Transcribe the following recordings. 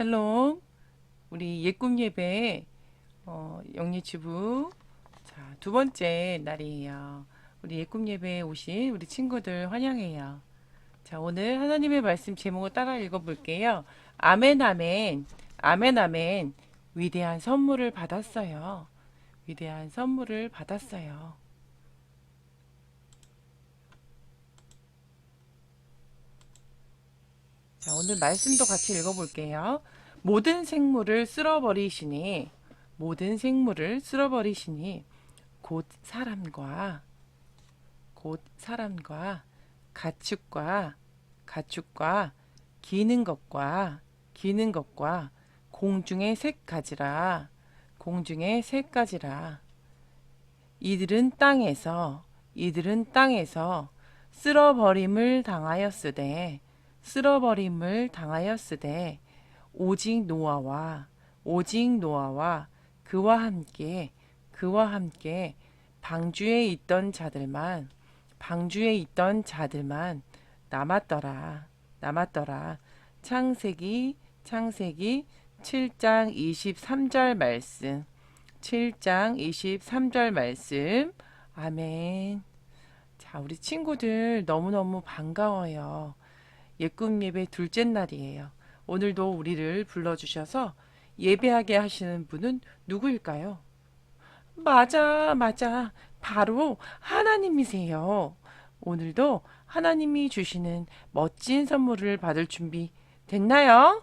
샬롬. 우리 예꿈 예배 어, 영예주부 자, 두 번째 날이에요. 우리 예꿈 예배에 오신 우리 친구들 환영해요. 자, 오늘 하나님의 말씀 제목을 따라 읽어 볼게요. 아멘 아멘. 아멘 아멘. 위대한 선물을 받았어요. 위대한 선물을 받았어요. 자, 오늘 말씀도 같이 읽어볼게요. 모든 생물을 쓸어버리시니, 모든 생물을 쓸어버리시니, 곧 사람과, 곧 사람과, 가축과, 가축과, 기는 것과, 기는 것과, 공중의 색 가지라, 공중의 색 가지라. 이들은 땅에서, 이들은 땅에서 쓸어버림을 당하였으되, 쓸어버림을 당하였으되 오직 노아와 오직 노아와 그와 함께 그와 함께 방주에 있던 자들만 방주에 있던 자들만 남았더라 남았더라. 창세기 창세기 7장 23절 말씀 7장 23절 말씀. 아멘. 자 우리 친구들 너무너무 반가워요 예꿈 예배 둘째 날이에요. 오늘도 우리를 불러주셔서 예배하게 하시는 분은 누구일까요? 맞아, 맞아. 바로 하나님이세요. 오늘도 하나님이 주시는 멋진 선물을 받을 준비 됐나요?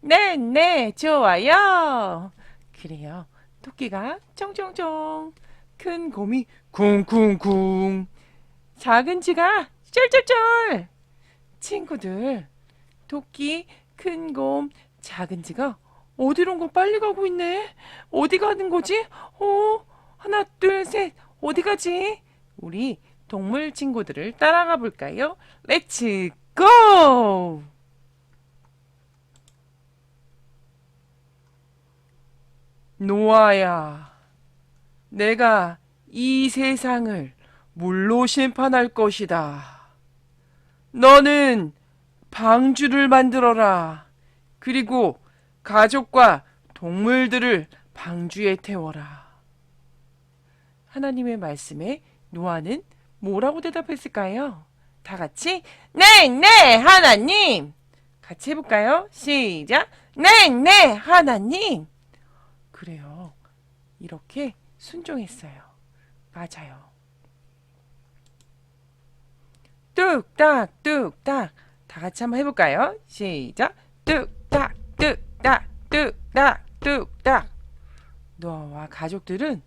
네, 네, 좋아요. 그래요. 토끼가 쫑쫑쫑, 큰 곰이 쿵쿵쿵, 작은 쥐가 쫄쫄쫄. 친구들, 토끼, 큰 곰, 작은 지가 어디론가 빨리 가고 있네. 어디 가는 거지? 어, 하나, 둘, 셋. 어디 가지? 우리 동물 친구들을 따라가 볼까요? 렛츠 고! 노아야, 내가 이 세상을 물로 심판할 것이다. 너는 방주를 만들어라. 그리고 가족과 동물들을 방주에 태워라. 하나님의 말씀에 노아는 뭐라고 대답했을까요? 다 같이 네, 네, 하나님. 같이 해볼까요? 시작. 네, 네, 하나님. 그래요. 이렇게 순종했어요. 맞아요. 뚝딱 뚝딱 다 같이 한번 해볼까요? 시작 뚝딱 뚝딱 뚝딱 뚝딱 노아와 가족들은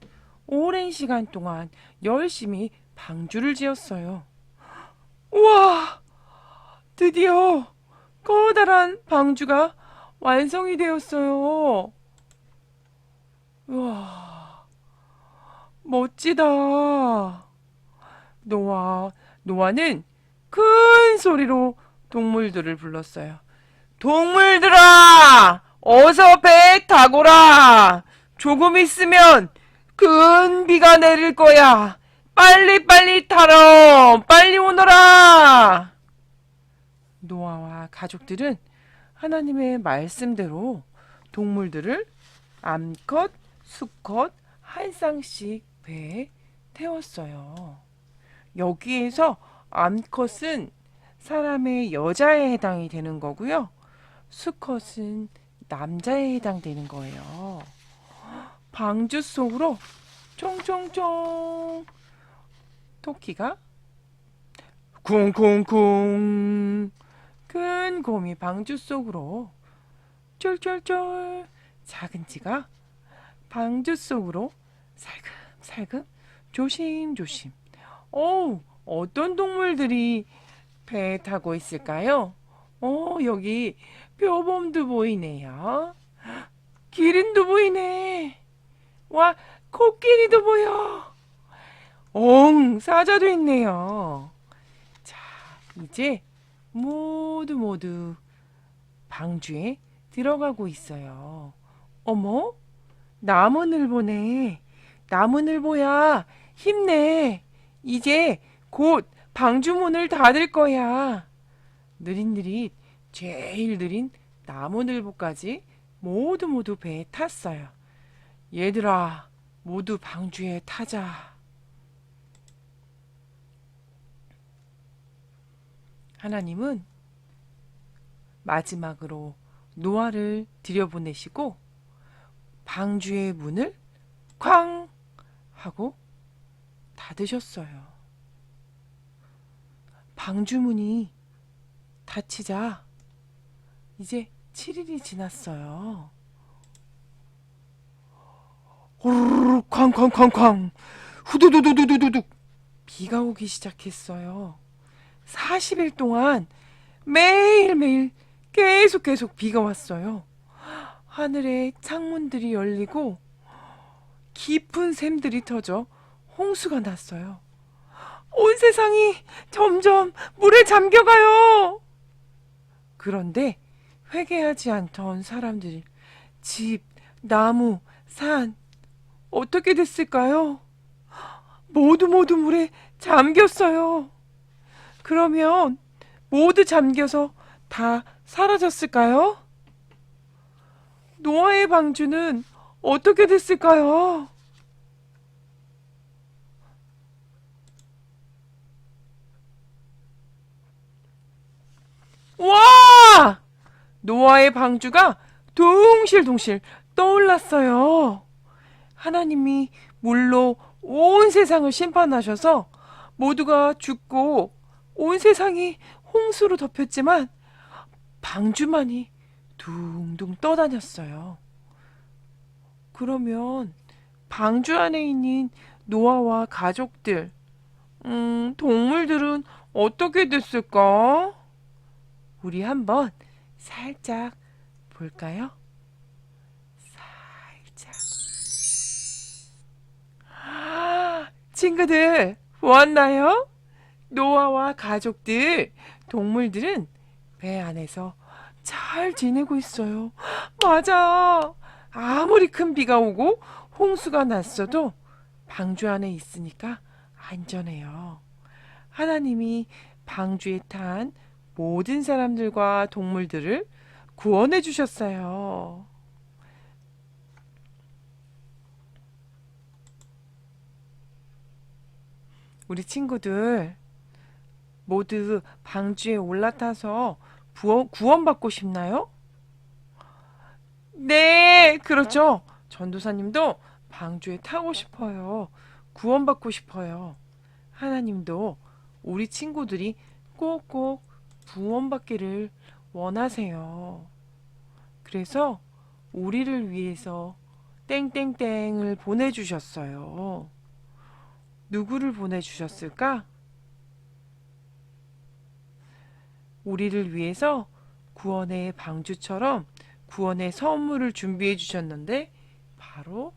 오랜 시간 동안 열심히 방주를 지었어요. 우와! 드디어 커다란 방주가 완성이 되었어요. 우와! 멋지다. 노아, 노아는 큰 소리로 동물들을 불렀어요. 동물들아! 어서 배에 타거라! 조금 있으면 큰 비가 내릴 거야! 빨리 빨리 타러! 빨리 오너라! 노아와 가족들은 하나님의 말씀대로 동물들을 암컷, 수컷 한 쌍씩 배에 태웠어요. 여기에서 암컷은 사람의 여자에 해당이 되는 거고요. 수컷은 남자에 해당되는 거예요. 방주 속으로 총총총 토끼가 쿵쿵쿵 큰 곰이 방주 속으로 쫄쫄쫄 작은 쥐가 방주 속으로 살금살금 조심조심 어우 어떤 동물들이 배 타고 있을까요? 어, 여기 표범도 보이네요. 기린도 보이네. 와, 코끼리도 보여. 엉, 사자도 있네요. 자, 이제 모두 모두 방주에 들어가고 있어요. 어머, 나무늘보네. 나무늘보야, 힘내. 이제 곧 방주문을 닫을 거야. 느릿느릿, 제일 느린 나무늘보까지 모두 모두 배에 탔어요. 얘들아, 모두 방주에 타자. 하나님은 마지막으로 노아를 들여보내시고 방주의 문을 쾅 하고 닫으셨어요. 방주문이 닫히자 이제 7일이 지났어요. 호르르 쾅쾅쾅쾅 후두두두두두둑 비가 오기 시작했어요. 40일 동안 매일매일 계속 계속 비가 왔어요. 하늘에 창문들이 열리고 깊은 샘들이 터져 홍수가 났어요. 온 세상이 점점 물에 잠겨가요. 그런데 회개하지 않던 사람들, 집, 나무, 산, 어떻게 됐을까요? 모두 모두 물에 잠겼어요. 그러면 모두 잠겨서 다 사라졌을까요? 노아의 방주는 어떻게 됐을까요? 와! 노아의 방주가 둥실둥실 떠올랐어요. 하나님이 물로 온 세상을 심판하셔서 모두가 죽고 온 세상이 홍수로 덮였지만 방주만이 둥둥 떠다녔어요. 그러면 방주 안에 있는 노아와 가족들, 음, 동물들은 어떻게 됐을까? 우리 한번 살짝 볼까요? 살짝. 아, 친구들, 보았나요? 노아와 가족들, 동물들은 배 안에서 잘 지내고 있어요. 맞아. 아무리 큰 비가 오고 홍수가 났어도 방주 안에 있으니까 안전해요. 하나님이 방주에 탄 모든 사람들과 동물들을 구원해 주셨어요. 우리 친구들 모두 방주에 올라타서 구원받고 싶나요? 네, 그렇죠. 전도사님도 방주에 타고 싶어요. 구원받고 싶어요. 하나님도 우리 친구들이 꼭꼭 구원받기를 원하세요. 그래서 우리를 위해서 땡땡땡을 보내주셨어요. 누구를 보내주셨을까? 우리를 위해서 구원의 방주처럼 구원의 선물을 준비해 주셨는데 바로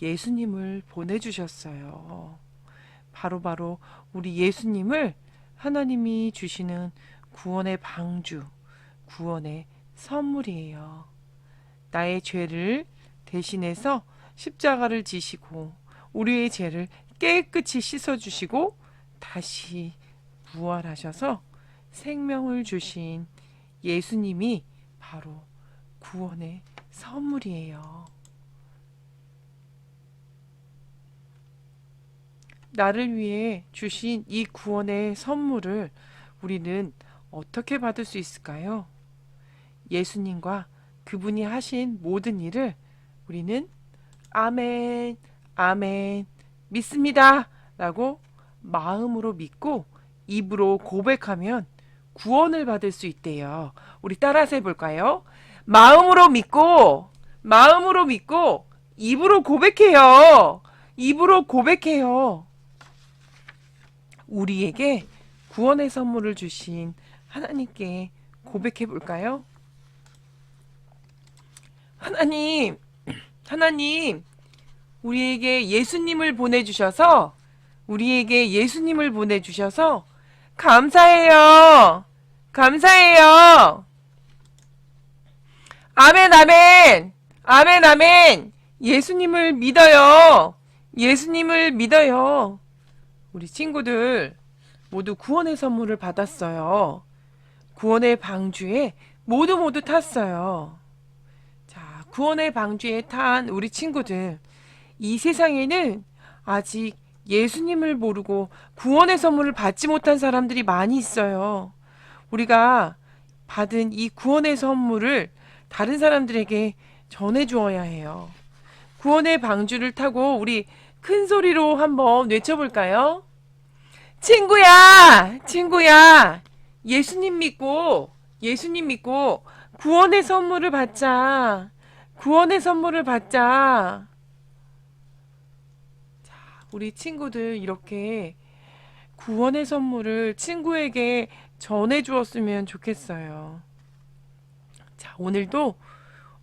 예수님을 보내주셨어요. 바로바로 바로 우리 예수님을 하나님이 주시는 구원의 방주, 구원의 선물이에요. 나의 죄를 대신해서 십자가를 지시고 우리의 죄를 깨끗이 씻어주시고 다시 부활하셔서 생명을 주신 예수님이 바로 구원의 선물이에요. 나를 위해 주신 이 구원의 선물을 우리는 어떻게 받을 수 있을까요? 예수님과 그분이 하신 모든 일을 우리는 아멘, 아멘, 믿습니다. 라고 마음으로 믿고 입으로 고백하면 구원을 받을 수 있대요. 우리 따라서 해볼까요? 마음으로 믿고, 마음으로 믿고, 입으로 고백해요. 입으로 고백해요. 우리에게 구원의 선물을 주신 하나님께 고백해 볼까요? 하나님, 하나님, 우리에게 예수님을 보내주셔서, 우리에게 예수님을 보내주셔서, 감사해요. 감사해요. 아멘, 아멘. 아멘, 아멘. 예수님을 믿어요. 예수님을 믿어요. 우리 친구들 모두 구원의 선물을 받았어요. 구원의 방주에 모두 모두 탔어요. 자, 구원의 방주에 탄 우리 친구들. 이 세상에는 아직 예수님을 모르고 구원의 선물을 받지 못한 사람들이 많이 있어요. 우리가 받은 이 구원의 선물을 다른 사람들에게 전해 주어야 해요. 구원의 방주를 타고 우리 큰 소리로 한번 외쳐볼까요? 친구야! 친구야! 예수님 믿고, 예수님 믿고, 구원의 선물을 받자. 구원의 선물을 받자. 자, 우리 친구들 이렇게 구원의 선물을 친구에게 전해 주었으면 좋겠어요. 자, 오늘도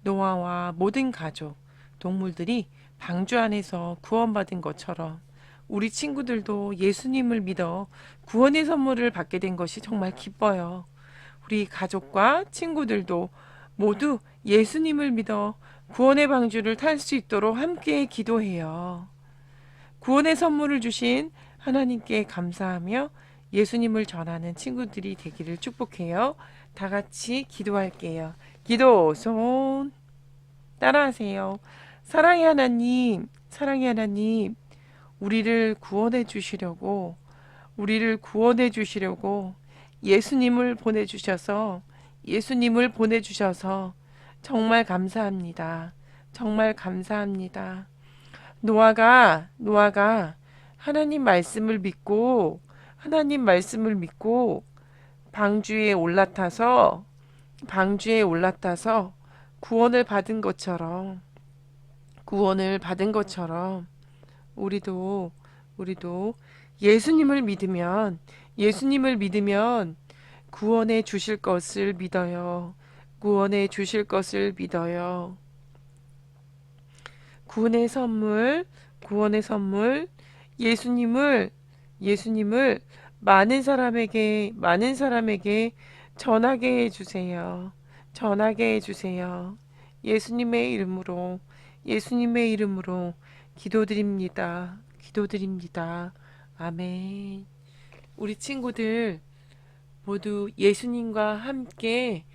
노아와 모든 가족, 동물들이 방주 안에서 구원받은 것처럼 우리 친구들도 예수님을 믿어 구원의 선물을 받게 된 것이 정말 기뻐요. 우리 가족과 친구들도 모두 예수님을 믿어 구원의 방주를 탈 수 있도록 함께 기도해요. 구원의 선물을 주신 하나님께 감사하며 예수님을 전하는 친구들이 되기를 축복해요. 다 같이 기도할게요. 기도 손 따라하세요. 사랑의 하나님, 사랑의 하나님, 우리를 구원해 주시려고, 우리를 구원해 주시려고 예수님을 보내주셔서, 예수님을 보내주셔서 정말 감사합니다. 정말 감사합니다. 노아가, 노아가 하나님 말씀을 믿고, 하나님 말씀을 믿고, 방주에 올라타서, 방주에 올라타서 구원을 받은 것처럼, 구원을 받은 것처럼 우리도 우리도 예수님을 믿으면 예수님을 믿으면 구원해 주실 것을 믿어요. 구원해 주실 것을 믿어요. 구원의 선물, 구원의 선물, 예수님을 예수님을 많은 사람에게 많은 사람에게 전하게 해 주세요. 전하게 해 주세요. 예수님의 이름으로 예수님의 이름으로 기도드립니다. 기도드립니다. 아멘. 우리 친구들 모두 예수님과 함께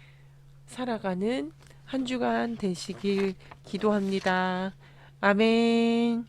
살아가는 한 주간 되시길 기도합니다. 아멘.